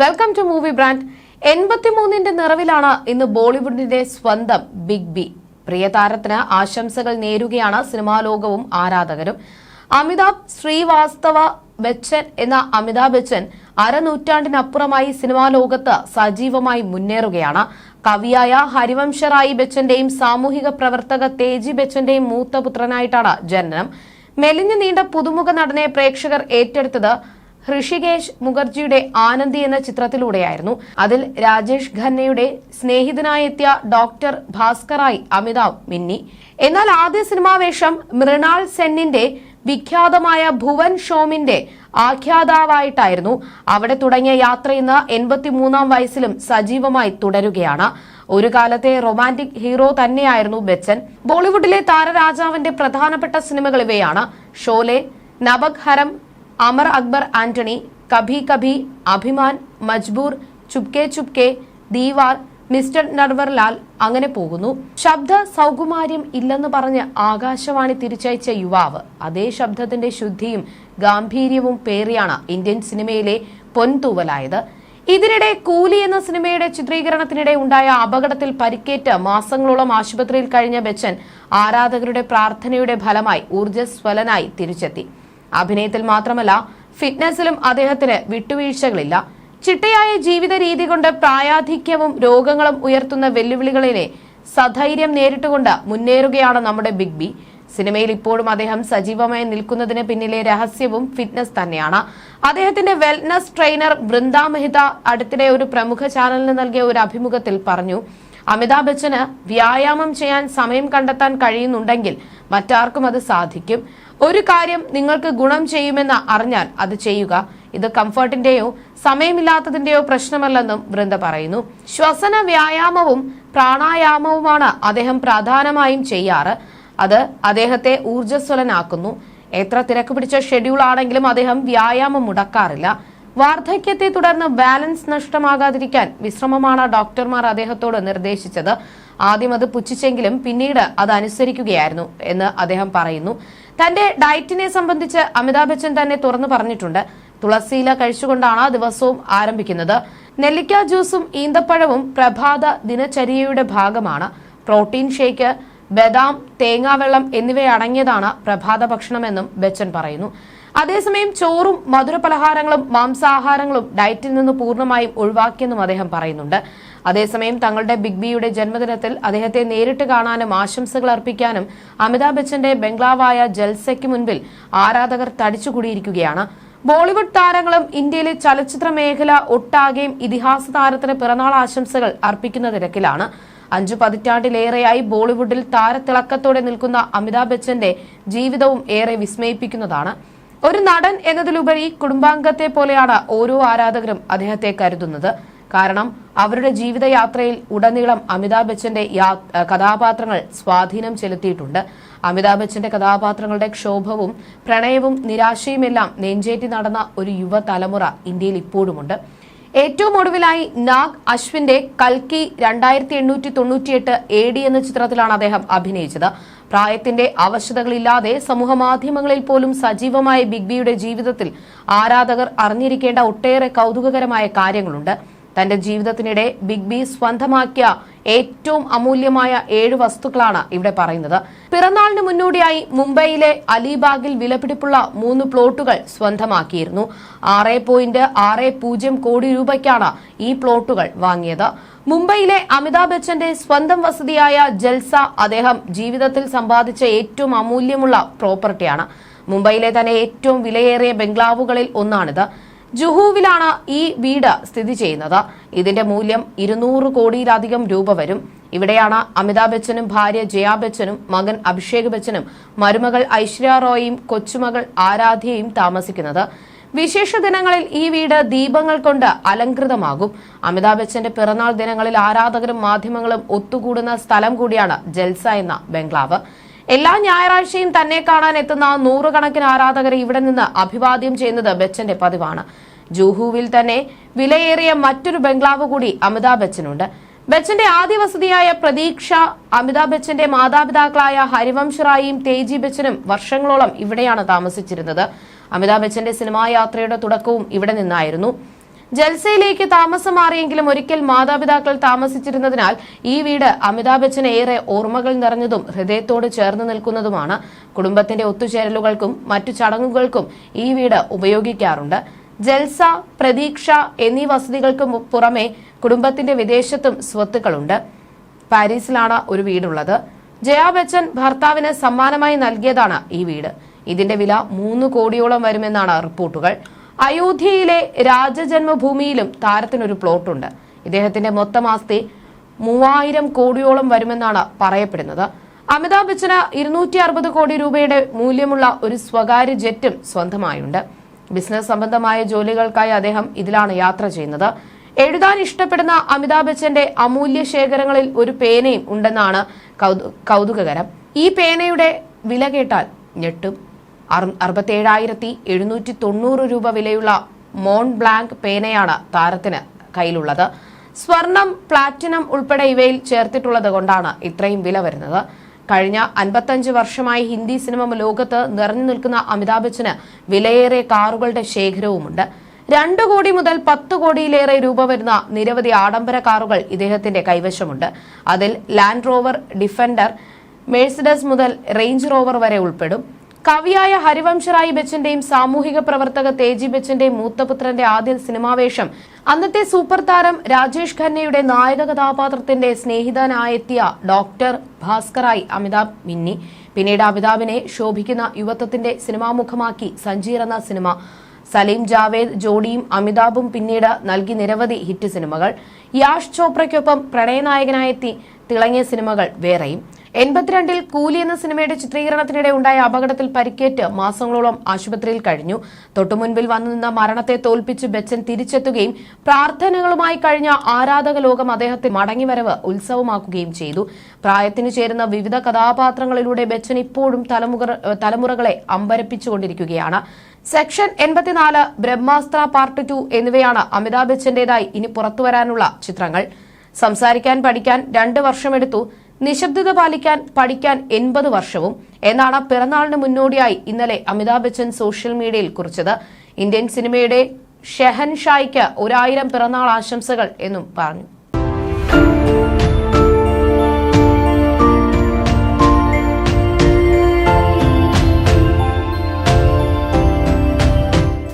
Welcome to movie brand എൺപത്തിമൂന്നിന്റെ നിറവിലാണ് ഇന്ന് ബോളിവുഡിന്റെ സ്വന്തം ബിഗ് ബി പ്രിയ താരത്തിന് ആശംസകൾ നേരുകയാണ് സിനിമാ ലോകവും ആരാധകരും. അമിതാഭ് ശ്രീവാസ്തവ ബച്ചൻ എന്ന അമിതാഭ് ബച്ചൻ അരനൂറ്റാണ്ടിനപ്പുറമായി സിനിമാ ലോകത്ത് സജീവമായി മുന്നേറുകയാണ്. കവിയായ ഹരിവംശ റായി ബച്ചന്റെയും സാമൂഹിക പ്രവർത്തക തേജി ബച്ചന്റെയും മൂത്ത പുത്രനായിട്ടാണ് ജനനം. മെലിഞ്ഞു നീണ്ട പുതുമുഖ നടനെ പ്രേക്ഷകർ ഏറ്റെടുത്തത് ഹൃഷികേശ് മുഖർജിയുടെ ആനന്ദി എന്ന ചിത്രത്തിലൂടെയായിരുന്നു. അതിൽ രാജേഷ് ഖന്നയുടെ സ്നേഹിതനായെത്തിയ ഡോക്ടർ ഭാസ്കറായി അമിതാവ് മിന്നി. എന്നാൽ ആദ്യ സിനിമാവേഷം മൃണാൾ സെന്നിന്റെ വിഖ്യാതമായ ഭുവൻ ഷോമിന്റെ ആഖ്യാതാവായിട്ടായിരുന്നു. അവിടെ തുടങ്ങിയ യാത്ര ഇന്ന് എൺപത്തിമൂന്നാം വയസ്സിലും സജീവമായി തുടരുകയാണ്. ഒരു കാലത്തെ റൊമാന്റിക് ഹീറോ തന്നെയായിരുന്നു ബച്ചൻ. ബോളിവുഡിലെ താരരാജാവിന്റെ പ്രധാനപ്പെട്ട സിനിമകൾ ഇവയാണ്. ഷോലെ നബക് ഹരം അമർ അക്ബർ ആന്റണി കഭി കഭി അഭിമാൻ മജ്ബൂർ ചുപ്കെ ചുപ്കെ ദീവാർ മിസ്റ്റർ നർവർലാൽ അങ്ങനെ പോകുന്നു. ശബ്ദ സൗകുമാര്യം ഇല്ലെന്ന് പറഞ്ഞ് ആകാശവാണി തിരിച്ചയച്ച യുവാവ്. അതേ ശബ്ദത്തിന്റെ ശുദ്ധിയും ഗാംഭീര്യവും പേറിയാണ് ഇന്ത്യൻ സിനിമയിലെ പൊൻതൂവലായത്. ഇതിനിടെ കൂലി എന്ന സിനിമയുടെ ചിത്രീകരണത്തിനിടെ ഉണ്ടായ അപകടത്തിൽ പരിക്കേറ്റ് മാസങ്ങളോളം ആശുപത്രിയിൽ കഴിഞ്ഞ ബച്ചൻ ആരാധകരുടെ പ്രാർത്ഥനയുടെ ഫലമായി ഊർജസ്വലനായി തിരിച്ചെത്തി. അഭിനയത്തിൽ മാത്രമല്ല ഫിറ്റ്നസിലും അദ്ദേഹത്തിന് വിട്ടുവീഴ്ചകളില്ല. ചിട്ടയായ ജീവിത രീതി കൊണ്ട് പ്രായാധിക്യവും രോഗങ്ങളും ഉയർത്തുന്ന വെല്ലുവിളികളിനെ സധൈര്യം നേരിട്ടുകൊണ്ട് മുന്നേറുകയാണ് നമ്മുടെ ബിഗ് ബി. സിനിമയിൽ ഇപ്പോഴും അദ്ദേഹം സജീവമായി നിൽക്കുന്നതിന് പിന്നിലെ രഹസ്യവും ഫിറ്റ്നസ് തന്നെയാണ്. അദ്ദേഹത്തിന്റെ വെൽനസ് ട്രെയിനർ വൃന്ദ മെഹ്ത അടുത്തിടെ ഒരു പ്രമുഖ ചാനലിന് നൽകിയ ഒരു അഭിമുഖത്തിൽ പറഞ്ഞു അമിതാഭ് ബച്ചന് വ്യായാമം ചെയ്യാൻ സമയം കണ്ടെത്താൻ കഴിയുന്നുണ്ടെങ്കിൽ മറ്റാർക്കും അത് സാധിക്കും. ഒരു കാര്യം നിങ്ങൾക്ക് ഗുണം ചെയ്യുമെന്ന് അറിഞ്ഞാൽ അത് ചെയ്യുക. ഇത് കംഫർട്ടിന്റെയോ സമയമില്ലാത്തതിന്റെയോ പ്രശ്നമല്ലെന്നും വൃന്ദ പറയുന്നു. ശ്വസന വ്യായാമവും പ്രാണായാമവുമാണ് അദ്ദേഹം പ്രധാനമായും ചെയ്യാറ്. അത് അദ്ദേഹത്തെ ഊർജസ്വലനാക്കുന്നു. എത്ര തിരക്ക് പിടിച്ച ഷെഡ്യൂൾ ആണെങ്കിലും അദ്ദേഹം വ്യായാമം മുടക്കാറില്ല. വാർദ്ധക്യത്തെ തുടർന്ന് ബാലൻസ് നഷ്ടമാകാതിരിക്കാൻ വിശ്രമമാണ് ഡോക്ടർമാർ അദ്ദേഹത്തോട് നിർദ്ദേശിച്ചത്. ആദ്യം അത് പുച്ഛിച്ചെങ്കിലും പിന്നീട് അത് അനുസരിക്കുകയായിരുന്നു എന്ന് അദ്ദേഹം പറയുന്നു. തന്റെ ഡയറ്റിനെ സംബന്ധിച്ച് അമിതാഭ് ബച്ചൻ തന്നെ തുറന്നു പറഞ്ഞിട്ടുണ്ട്. തുളസിയില കഴിച്ചുകൊണ്ടാണ് ദിവസവും ആരംഭിക്കുന്നത്. നെല്ലിക്ക ജ്യൂസും ഈന്തപ്പഴവും പ്രഭാത ദിനചര്യയുടെ ഭാഗമാണ്. പ്രോട്ടീൻ ഷേക്ക് ബദാം തേങ്ങാവെള്ളം എന്നിവയടങ്ങിയതാണ് പ്രഭാത ഭക്ഷണമെന്നും ബച്ചൻ പറയുന്നു. അതേസമയം ചോറും മധുരപലഹാരങ്ങളും മാംസാഹാരങ്ങളും ഡയറ്റിൽ നിന്ന് പൂർണമായും ഒഴിവാക്കിയെന്നും അദ്ദേഹം പറയുന്നുണ്ട്. അതേസമയം തങ്ങളുടെ ബിഗ് ബിയുടെ ജന്മദിനത്തിൽ അദ്ദേഹത്തെ നേരിട്ട് കാണാനും ആശംസകൾ അർപ്പിക്കാനും അമിതാഭ് ബച്ചന്റെ ബംഗ്ലാവായ ജൽസയ്ക്ക് മുൻപിൽ ആരാധകർ തടിച്ചുകൂടിയിരിക്കുകയാണ്. ബോളിവുഡ് താരങ്ങളും ഇന്ത്യയിലെ ചലച്ചിത്ര മേഖല ഒട്ടാകെയും ഇതിഹാസ താരത്തിന് പിറന്നാൾ ആശംസകൾ അർപ്പിക്കുന്ന തിരക്കിലാണ്. അഞ്ചു പതിറ്റാണ്ടിലേറെയായി ബോളിവുഡിൽ താരത്തിളക്കത്തോടെ നിൽക്കുന്ന അമിതാഭ് ബച്ചന്റെ ജീവിതവും ഏറെ വിസ്മയിപ്പിക്കുന്നതാണ്. ഒരു നടൻ എന്നതിലുപരി കുടുംബാംഗത്തെ പോലെയാണ് ഓരോ ആരാധകരും അദ്ദേഹത്തെ കരുതുന്നത്. കാരണം അവരുടെ ജീവിതയാത്രയിൽ ഉടനീളം അമിതാഭ് ബച്ചന്റെ കഥാപാത്രങ്ങൾ സ്വാധീനം ചെലുത്തിയിട്ടുണ്ട്. അമിതാഭ് ബച്ചന്റെ കഥാപാത്രങ്ങളുടെ ക്ഷോഭവും പ്രണയവും നിരാശയുമെല്ലാം നെഞ്ചേറ്റി നടന്ന ഒരു യുവതലമുറ ഇന്ത്യയിൽ ഇപ്പോഴുമുണ്ട്. ഏറ്റവും ഒടുവിലായി നാഗ് അശ്വിന്റെ കൽക്കി രണ്ടായിരത്തി എണ്ണൂറ്റി തൊണ്ണൂറ്റിയെട്ട് എ ഡി എന്ന ചിത്രത്തിലാണ് അദ്ദേഹം അഭിനയിച്ചത്. പ്രായത്തിന്റെ ആവശ്യതകളില്ലാതെ സമൂഹ മാധ്യമങ്ങളിൽ പോലും സജീവമായ ബിഗ് ബിയുടെ ജീവിതത്തിൽ ആരാധകർ അറിഞ്ഞിരിക്കേണ്ട ഒട്ടേറെ കൗതുകകരമായ കാര്യങ്ങളുണ്ട്. തന്റെ ജീവിതത്തിനിടെ ബിഗ് ബി സ്വന്തമാക്കിയ ഏറ്റവും അമൂല്യമായ ഏഴ് വസ്തുക്കളാണ് ഇവിടെ പറയുന്നത്. പിറന്നാളിന് മുന്നോടിയായി മുംബൈയിലെ അലിബാഗിൽ വിലപിടിപ്പുള്ള മൂന്ന് പ്ലോട്ടുകൾ സ്വന്തമാക്കിയിരുന്നു. ആറ് പോയിന്റ് ആറ് പൂജ്യം കോടി രൂപയ്ക്കാണ് ഈ പ്ലോട്ടുകൾ വാങ്ങിയത്. മുംബൈയിലെ അമിതാഭ് ബച്ചന്റെ സ്വന്തം വസതിയായ ജൽസ അദ്ദേഹം ജീവിതത്തിൽ സമ്പാദിച്ച ഏറ്റവും അമൂല്യമുള്ള പ്രോപ്പർട്ടിയാണ്. മുംബൈയിലെ തന്നെ ഏറ്റവും വിലയേറിയ ബംഗ്ലാവുകളിൽ ഒന്നാണിത്. ജുഹുവിലാണ് ഈ വീട് സ്ഥിതി ചെയ്യുന്നത്. ഇതിന്റെ മൂല്യം ഇരുന്നൂറ് കോടിയിലധികം രൂപ വരും. ഇവിടെയാണ് അമിതാഭ് ബച്ചനും ഭാര്യ ജയാ ബച്ചനും മകൻ അഭിഷേക് ബച്ചനും മരുമകൾ ഐശ്വര്യ റോയും കൊച്ചുമകൾ ആരാധ്യയും താമസിക്കുന്നത്. വിശേഷ ദിനങ്ങളിൽ ഈ വീട് ദീപങ്ങൾ കൊണ്ട് അലങ്കൃതമാകും അമിതാഭ് ബച്ചന്റെ പിറന്നാൾ ദിനങ്ങളിൽ ആരാധകരും മാധ്യമങ്ങളും ഒത്തുകൂടുന്ന സ്ഥലം കൂടിയാണ് ജൽസ എന്ന ബംഗ്ലാവ്. എല്ലാ ഞായറാഴ്ചയും തന്നെ കാണാൻ എത്തുന്ന നൂറുകണക്കിന് ആരാധകരെ ഇവിടെ നിന്ന് അഭിവാദ്യം ചെയ്യുന്നത് ബച്ചന്റെ പതിവാണ്. ജൂഹുവിൽ തന്നെ വിലയേറിയ മറ്റൊരു ബംഗ്ലാവ് കൂടി അമിതാഭ് ബച്ചനുണ്ട്. ബച്ചന്റെ ആദ്യ വസതിയായ പ്രതീക്ഷ അമിതാഭ് ബച്ചന്റെ മാതാപിതാക്കളായ ഹരിവംശ് റായിയും തേജി ബച്ചനും വർഷങ്ങളോളം ഇവിടെയാണ് താമസിച്ചിരുന്നത്. അമിതാഭ് ബച്ചന്റെ സിനിമാ യാത്രയുടെ തുടക്കവും ഇവിടെ നിന്നായിരുന്നു. ജൽസയിലേക്ക് താമസം മാറിയെങ്കിലും ഒരിക്കൽ മാതാപിതാക്കൾ താമസിച്ചിരുന്നതിനാൽ ഈ വീട് അമിതാഭ് ബച്ചന് ഏറെ ഓർമ്മകൾ നിറഞ്ഞതും ഹൃദയത്തോട് ചേർന്ന് നിൽക്കുന്നതുമാണ്. കുടുംബത്തിന്റെ ഒത്തുചേരലുകൾക്കും മറ്റു ചടങ്ങുകൾക്കും ഈ വീട് ഉപയോഗിക്കാറുണ്ട്. ജൽസ പ്രതീക്ഷ എന്നീ വസതികൾക്ക് പുറമെ കുടുംബത്തിന്റെ വിദേശത്തും സ്വത്തുക്കളുണ്ട്. പാരീസിലാണ് ഒരു വീടുള്ളത്. ജയാ ബച്ചൻ ഭർത്താവിന് സമ്മാനമായി നൽകിയതാണ് ഈ വീട്. ഇതിന്റെ വില മൂന്ന് കോടിയോളം വരുമെന്നാണ് റിപ്പോർട്ടുകൾ. അയോധ്യയിലെ രാജജന്മഭൂമിയിലും താരത്തിനൊരു പ്ലോട്ടുണ്ട്. ഇദ്ദേഹത്തിന്റെ മൊത്തം ആസ്തി മൂവായിരം കോടിയോളം വരുമെന്നാണ് പറയപ്പെടുന്നത്. അമിതാഭ് ബച്ചന് ഇരുന്നൂറ്റി അറുപത് കോടി രൂപയുടെ മൂല്യമുള്ള ഒരു സ്വകാര്യ ജെറ്റും സ്വന്തമായുണ്ട്. ബിസിനസ് സംബന്ധമായ ജോലികൾക്കായി അദ്ദേഹം ഇതിലാണ് യാത്ര ചെയ്യുന്നത്. എഴുതാൻ ഇഷ്ടപ്പെടുന്ന അമിതാഭ് ബച്ചന്റെ അമൂല്യ ശേഖരങ്ങളിൽ ഒരു പേനയും ഉണ്ടെന്നാണ് കൗതു- കൗതുകകരം. ഈ പേനയുടെ വില കേട്ടാൽ ഞെട്ടും. അറുപത്തേഴായിരത്തി എഴുന്നൂറ്റി തൊണ്ണൂറ് രൂപ വിലയുള്ള മോൺ ബ്ലാങ്ക് പേനയാണ് താരത്തിന് കയ്യിലുള്ളത്. സ്വർണം പ്ലാറ്റിനം ഉൾപ്പെടെ ഇവയിൽ ചേർത്തിട്ടുള്ളത് കൊണ്ടാണ് ഇത്രയും വില വരുന്നത്. കഴിഞ്ഞ അൻപത്തഞ്ച് വർഷമായി ഹിന്ദി സിനിമ ലോകത്ത് നിറഞ്ഞു നിൽക്കുന്ന അമിതാഭ് ബച്ചന് വിലയേറിയ കാറുകളുടെ ശേഖരവുമുണ്ട്. രണ്ടു കോടി മുതൽ പത്ത് കോടിയിലേറെ രൂപ വരുന്ന നിരവധി ആഡംബര കാറുകൾ ഇദ്ദേഹത്തിന്റെ കൈവശമുണ്ട്. അതിൽ ലാൻഡ് റോവർ ഡിഫൻഡർ മേഴ്സിഡസ് മുതൽ റേഞ്ച് റോവർ വരെ ഉൾപ്പെടും. കവിയായ ഹരിവംശറായി ബച്ചന്റെയും സാമൂഹിക പ്രവർത്തക തേജി ബച്ചന്റെയും മൂത്തപുത്രന്റെ ആദ്യ സിനിമാവേഷം. അന്നത്തെ സൂപ്പർ താരം രാജേഷ് ഖന്നയുടെ നായക കഥാപാത്രത്തിന്റെ സ്നേഹിതനായെത്തിയ ഡോക്ടർ ഭാസ്കറായി അമിതാഭ് മിന്നി. പിന്നീട് അമിതാഭിനെ ശോഭിക്കുന്ന യുവത്വത്തിന്റെ സിനിമാമുഖമാക്കി സഞ്ജീർ എന്ന സിനിമ. സലീം ജാവേദ് ജോഡിയും അമിതാഭും പിന്നീട് നൽകി നിരവധി ഹിറ്റ് സിനിമകൾ. യാഷ് ചോപ്രയ്ക്കൊപ്പം പ്രണയനായകനായെത്തി തിളങ്ങിയ സിനിമകൾ വേറെയും. എൺപത്തിരണ്ടിൽ കൂലി എന്ന സിനിമയുടെ ചിത്രീകരണത്തിനിടെ ഉണ്ടായ അപകടത്തിൽ പരിക്കേറ്റ് മാസങ്ങളോളം ആശുപത്രിയിൽ കഴിഞ്ഞു. തൊട്ടുമുൻപിൽ വന്നു നിന്ന മരണത്തെ തോൽപ്പിച്ച് ബച്ചൻ തിരിച്ചെത്തുകയും പ്രാർത്ഥനകളുമായി കഴിഞ്ഞ ആരാധക ലോകം അദ്ദേഹത്തെ മടങ്ങിവരവ് ഉത്സവമാക്കുകയും ചെയ്തു. പ്രായത്തിന് ചേരുന്ന വിവിധ കഥാപാത്രങ്ങളിലൂടെ ബച്ചൻ ഇപ്പോഴും തലമുറ തലമുറകളെ അമ്പരപ്പിച്ചുകൊണ്ടിരിക്കുകയാണ്. സെക്ഷൻ എൺപത്തിനാല് ബ്രഹ്മാസ്ത്ര പാർട്ട് ടു എന്നിവയാണ് അമിതാഭ് ബച്ചന്റേതായി ഇനി പുറത്തുവരാനുള്ള ചിത്രങ്ങൾ. സംസാരിക്കാൻ പഠിക്കാൻ രണ്ട് വർഷമെടുത്തു. നിശബ്ദത പാലിക്കാൻ പഠിക്കാൻ എൺപത് വർഷവും. എന്നാണ് പിറന്നാളിന് മുന്നോടിയായി ഇന്നലെ അമിതാഭ് ബച്ചൻ സോഷ്യൽ മീഡിയയിൽ കുറിച്ചത്. ഇന്ത്യൻ സിനിമയുടെ ഷെഹൻഷായ്ക്ക് ഒരായിരം പിറന്നാൾ ആശംസകൾ എന്നും പറഞ്ഞു.